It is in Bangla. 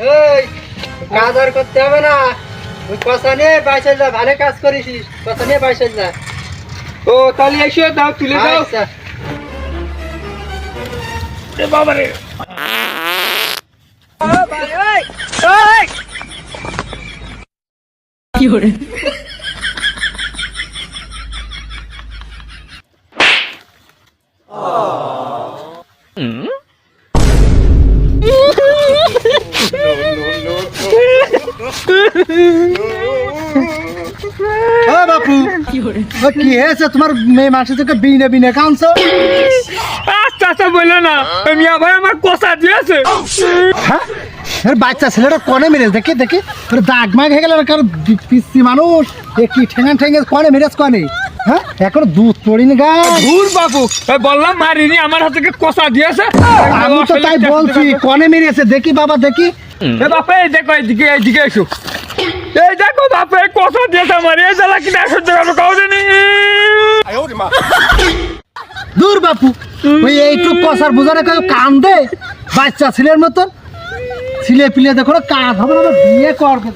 এই কাজ আর করতে হবে না। ওই কষা নিয়ে বাইশে যা ভালো কাজ করিস কষা নিয়ে বাইশে যা। ও তাহলে এসে দাও তুলে দাও। আচ্ছা। বাবা রে। বাপু ও কি হয়েছে? তোমার মেয়ে মাসে থেকে বিনে বিনে কাঁদছো? আচ্ছা আচ্ছা বলল না মিয়া ভাই আমার কষা দিয়েছে। হ্যাঁ? বাচ্চা ছেলেটা কনে মেরেছে? দেখি দেখি। তোর দাগ মাগ হয়ে গেল কারণ পিসি মানুষ? এ কি ঠেঙে ঠেঙে কনে মেরেছ কনে? হ্যাঁ? এখন দুধ পড়িনি গা। ভুল বাবু বললাম মারিনি আমার হাতে কষা দিয়েছে? আমি তো তাই বলছি কনে মেরেছে। দেখি বাবা দেখি। এ বাপে এই দেখো এইদিকে এইদিকে এসো। এই দেখো বাপে কষা দিয়েছে আমার? এই কিনা সহ্য করব কাউ জানি দূর বাপু, ওই এইটুক কষার বোঝারে কেউ কান্দে? বাচ্চা ছেলের মতন? ছেলে পিলে দেখো কাজ হবে না, বিয়ে করবে।